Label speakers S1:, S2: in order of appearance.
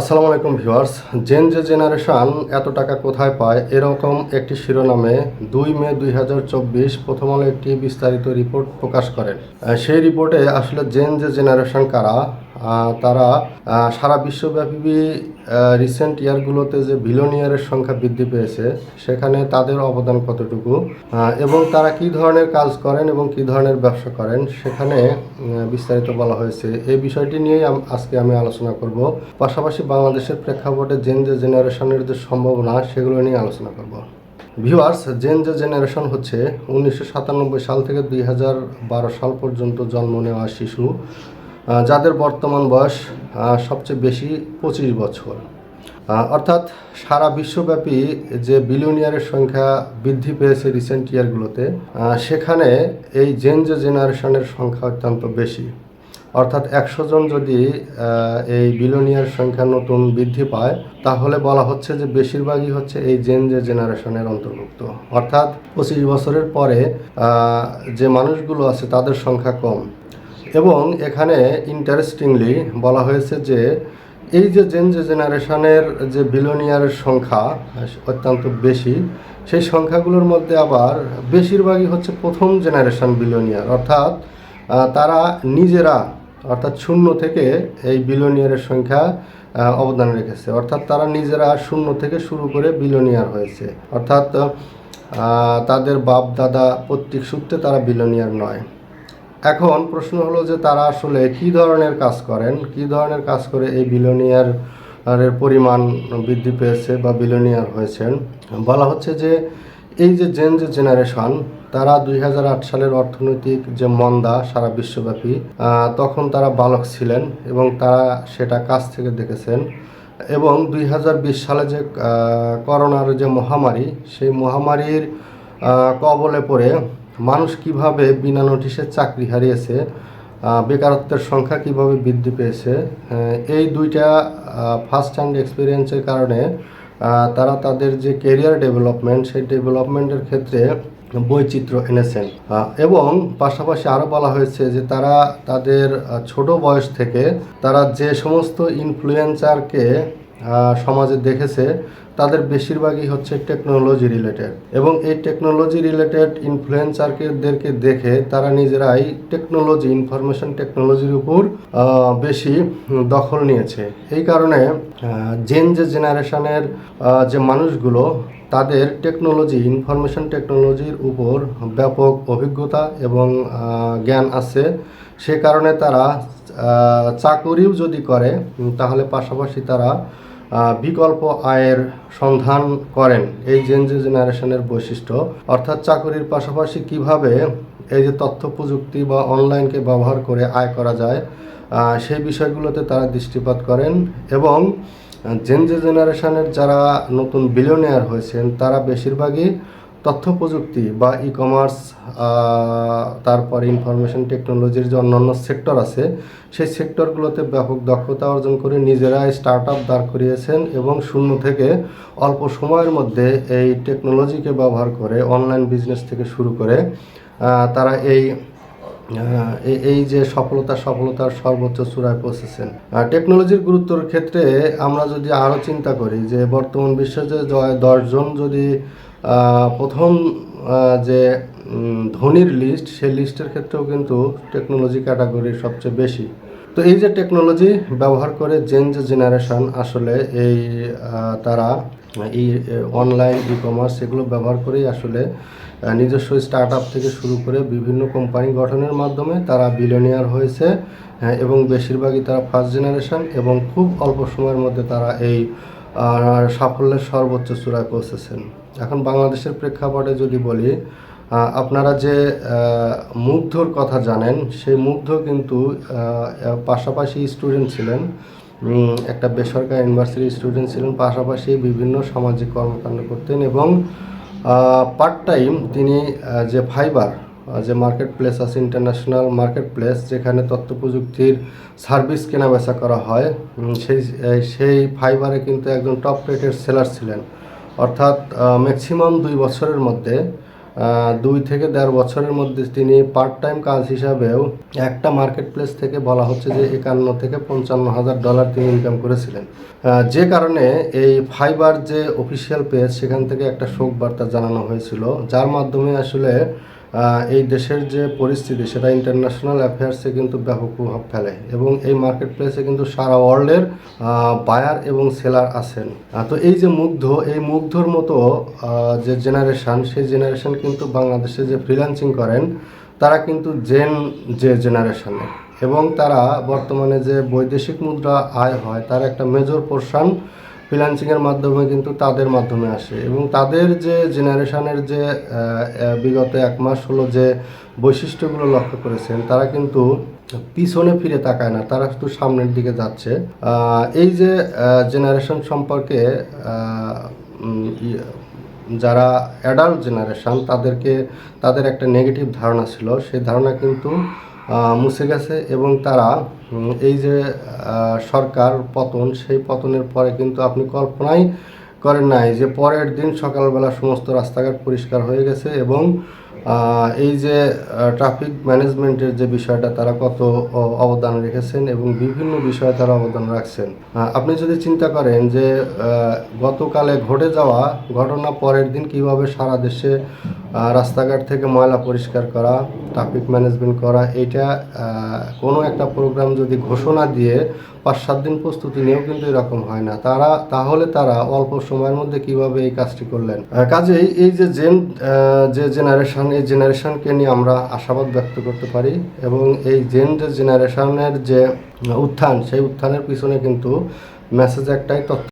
S1: আসসালামু আলাইকুম viewers gen যে জেনারেশান এত টাকা কোথায় পায়? এরকম একটি শিরোনামে দুই মে দুই হাজার চব্বিশ প্রথম আলো একটি বিস্তারিত রিপোর্ট প্রকাশ করেন। সেই রিপোর্টে আসলে জেন যে জেনারেশান কারা? তারা সারা বিশ্বব্যাপী রিসেন্ট ইয়ারগুলোতে যে বিলোনিয়ারের সংখ্যা বৃদ্ধি পেয়েছে, সেখানে তাদের অবদান কতটুকু? এবং তারা কি ধরনের কাজ করেন এবং কি ধরনের ব্যবসা করেন, সেখানে বিস্তারিত বলা হয়েছে। এই বিষয়টি নিয়েই আজকে আমি আলোচনা করব। পাশাপাশি বাংলাদেশের প্রেক্ষাপটে জেন যে জেনারেশনের যে সম্ভাবনা, সেগুলো নিয়ে আলোচনা করব। ভিউয়ার্স জেন যে জেনারেশন হচ্ছে উনিশশো সাতানব্বই সাল থেকে দুই হাজার বারো সাল পর্যন্ত জন্ম নেওয়া শিশু। যাদের বর্তমান বয়স সবচেয়ে বেশি পঁচিশ বছর। অর্থাৎ সারা বিশ্বব্যাপী যে বিলিয়নিয়ারের সংখ্যা বৃদ্ধি পেয়েছে রিসেন্ট ইয়ারগুলোতে সেখানে এই জেন যে জেনারেশনের সংখ্যা অত্যন্ত বেশি। অর্থাৎ একশো জন যদি এই বিলিয়নিয়ার সংখ্যা নতুন বৃদ্ধি পায়, তাহলে বলা হচ্ছে যে বেশিরভাগই হচ্ছে এই জেন জেনারেশনের অন্তর্ভুক্ত। অর্থাৎ পঁচিশ বছরের পরে যে মানুষগুলো আছে তাদের সংখ্যা কম। এবং এখানে ইন্টারেস্টিংলি বলা হয়েছে যে এই যে জেন যে জেনারেশনের যে বিলোনিয়ারের সংখ্যা অত্যন্ত বেশি, সেই সংখ্যাগুলোর মধ্যে আবার বেশিরভাগই হচ্ছে প্রথম জেনারেশন বিলোনিয়ার অর্থাৎ তারা নিজেরা, অর্থাৎ শূন্য থেকে এই বিলোনিয়ারের সংখ্যা অবদান রেখেছে। অর্থাৎ তারা নিজেরা শূন্য থেকে শুরু করে বিলোনিয়ার হয়েছে। অর্থাৎ তাদের বাপ দাদা প্রত্যেক সূত্রে তারা বিলোনিয়ার নয়। এখন প্রশ্ন হলো যে তারা আসলে কি ধরনের কাজ করেন? কি ধরনের কাজ করে এই বিলোনিয়ার এর পরিমাণ বৃদ্ধি পেয়েছে বা বিলোনিয়ার হয়েছেন? বলা হচ্ছে যে এই যে জেন যে জেনারেশন তারা দুই হাজার আট সালের অর্থনৈতিক যে মন্দা সারা বিশ্বব্যাপী তখন তারা বালক ছিলেন এবং তারা সেটা কাছ থেকে দেখেছেন এবং দুই হাজার বিশ সালে যে করোনার যে মহামারী, সেই মহামারীর কবলে পড়ে মানুষ কীভাবে বিনা নোটিশে চাকরি হারিয়েছে বেকারত্বের সংখ্যা কীভাবে বৃদ্ধি পেয়েছে এই দুইটা ফার্স্ট হ্যান্ড এক্সপিরিয়েন্সের কারণে তারা তাদের যে কেরিয়ার ডেভেলপমেন্ট সেই ডেভেলপমেন্টের ক্ষেত্রে বৈচিত্র্য এনেছেন। এবং পাশাপাশি আরও বলা হয়েছে যে তারা তাদের ছোট বয়স থেকে তারা যে সমস্ত ইনফ্লুয়েন্সারকে সমাজে দেখেছে, তাদের বেশিরভাগই হচ্ছে টেকনোলজি রিলেটেড এবং এই টেকনোলজি রিলেটেড ইনফ্লুয়েন্সারকেদেরকে দেখে তারা নিজেরাই টেকনোলজি ইনফরমেশন টেকনোলজির উপর বেশি দখল নিয়েছে। এই কারণে জেন যে জেনারেশনের যে মানুষগুলো, তাদের টেকনোলজি ইনফরমেশন টেকনোলজির উপর ব্যাপক অভিজ্ঞতা এবং জ্ঞান আছে। সে কারণে তারা চাকুরিও যদি করে তাহলে পাশাপাশি তারা বিকল্প আয়ের সন্ধান করেন এই জেন যে জেনারেশনের বৈশিষ্ট্য। অর্থাৎ চাকুরির পাশাপাশি কীভাবে এই যে তথ্য প্রযুক্তি বা অনলাইনকে ব্যবহার করে আয় করা যায় সেই বিষয়গুলোতে তারা দৃষ্টিপাত করেন এবং জেন যে জেনারেশনের যারা নতুন বিলিয়নিয়ার হয়েছেন, তারা বেশিরভাগই তথ্য প্রযুক্তি বা ই কমার্স তারপর ইনফরমেশন টেকনোলজির যে অন্যান্য সেক্টর আছে, সেই সেক্টরগুলোতে ব্যাপক দক্ষতা অর্জন করে নিজেরাই স্টার্ট আপ দাঁড় করিয়েছেন এবং শূন্য থেকে অল্প সময়ের মধ্যে এই টেকনোলজিকে ব্যবহার করে অনলাইন বিজনেস থেকে শুরু করে তারা এই এই- যে সফলতা, সফলতার সর্বোচ্চ চূড়ায় পৌঁছেছেন। টেকনোলজির গুরুত্বর ক্ষেত্রে আমরা যদি আরও চিন্তা করি যে বর্তমান বিশ্বে যে দশজন যদি প্রথম যে ধনীর লিস্ট সেই লিস্টের ক্ষেত্রেও কিন্তু টেকনোলজি ক্যাটাগরি সবচেয়ে বেশি। তো এই যে টেকনোলজি ব্যবহার করে জেন যে জেনারেশন আসলে এই তারা এই অনলাইন ই কমার্স এগুলো ব্যবহার করেই আসলে নিজস্ব স্টার্ট আপ থেকে শুরু করে বিভিন্ন কোম্পানি গঠনের মাধ্যমে তারা বিলিয়নিয়ার হয়েছে হ্যাঁ, এবং বেশিরভাগই তারা ফার্স্ট জেনারেশন এবং খুব অল্প সময়ের মধ্যে তারা এই সাফল্যের সর্বোচ্চ চূড়ায় পৌঁছেছেন। এখন বাংলাদেশের প্রেক্ষাপটে যদি বলি আপনারা যে মুগ্ধর কথা জানেন, সেই মুগ্ধ কিন্তু পাশাপাশি স্টুডেন্ট ছিলেন একটা বেসরকারি ইউনিভার্সিটির স্টুডেন্ট ছিলেন, পাশাপাশি বিভিন্ন সামাজিক কর্মকাণ্ড করতেন এবং পার্ট টাইম তিনি যে ফাইবার যে মার্কেট প্লেস আছে ইন্টারন্যাশনাল মার্কেট প্লেস যেখানে তথ্য প্রযুক্তির সার্ভিস কেনা বেচা করা হয় সেই সেই ফাইবারে কিন্তু একজন টপ রেটের সেলার ছিলেন। অর্থাৎ ম্যাক্সিমাম দুই বছরের মধ্যে দুই থেকে দেড় বছরের মধ্যে তিনি পার্ট টাইম কাজ হিসাবেও একটা মার্কেট প্লেস থেকে বলা হচ্ছে যে একান্ন থেকে পঞ্চান্ন হাজার ডলার তিনি ইনকাম করেছিলেন। যে কারণে এই ফাইবার যে অফিসিয়াল পেজ সেখান থেকে একটা শোক বার্তা জানানো হয়েছিল, যার মাধ্যমে আসলে এই দেশের যে পরিস্থিতি, সেটা ইন্টারন্যাশনাল অ্যাফেয়ার্সে কিন্তু ব্যাপক প্রভাব ফেলে এবং এই মার্কেট প্লেসে কিন্তু সারা ওয়ার্ল্ডের বায়ার এবং সেলার আছেন। তো এই যে মুগ্ধ, এই মুগ্ধর মতো যে জেনারেশন সেই জেনারেশন কিন্তু বাংলাদেশে যে ফ্রিল্যান্সিং করেন, তারা কিন্তু জেন যে জেনারেশনের এবং তারা বর্তমানে যে বৈদেশিক মুদ্রা আয় হয়, তার একটা মেজর পোর্শন ফ্রিল্যান্সিংয়ের মাধ্যমে কিন্তু তাদের মাধ্যমে আসে এবং তাদের যে জেনারেশনের যে বিগত এক মাস হলো যে বৈশিষ্ট্যগুলো লক্ষ্য করেছেন, তারা কিন্তু পিছনে ফিরে তাকায় না, তারা শুধু সামনের দিকে যাচ্ছে। এই যে জেনারেশন সম্পর্কে যারা অ্যাডাল্ট জেনারেশন তাদেরকে, তাদের একটা নেগেটিভ ধারণা ছিল, সেই ধারণা কিন্তু মুছে গেছে এবং তারা এই যে সরকার পতন, সেই পতনের পরে কিন্তু আপনি কল্পনাই করেন নাই যে পরের দিন সকালবেলা সমস্ত রাস্তাঘাট পরিষ্কার হয়ে গেছে এবং এই যে ট্রাফিক ম্যানেজমেন্টের যে বিষয়টা তারা কত অবদান রেখেছেন এবং বিভিন্ন বিষয়ে তারা অবদান রাখছেন। আপনি যদি চিন্তা করেন যে গতকালে ঘটে যাওয়া ঘটনা পরের দিন কীভাবে সারা দেশে রাস্তাঘাট থেকে ময়লা পরিষ্কার করা ট্রাফিক ম্যানেজমেন্ট করা এটা কোনো একটা প্রোগ্রাম যদি ঘোষণা দিয়ে পাঁচ, সাত দিন প্রস্তুতি নিয়েও কিন্তু এরকম হয় না। তারা, তাহলে তারা অল্প সময়ের মধ্যে কীভাবে এই কাজটি করলেন? কাজেই এই যে জেন যে জেনারেশন এই জেনারেশনকে নিয়ে আমরা আশাবাদ ব্যক্ত করতে পারি এবং এই জেন যে জেনারেশনের যে উত্থান, সেই উত্থানের পিছনে কিন্তু মেসেজ একটাই, তথ্য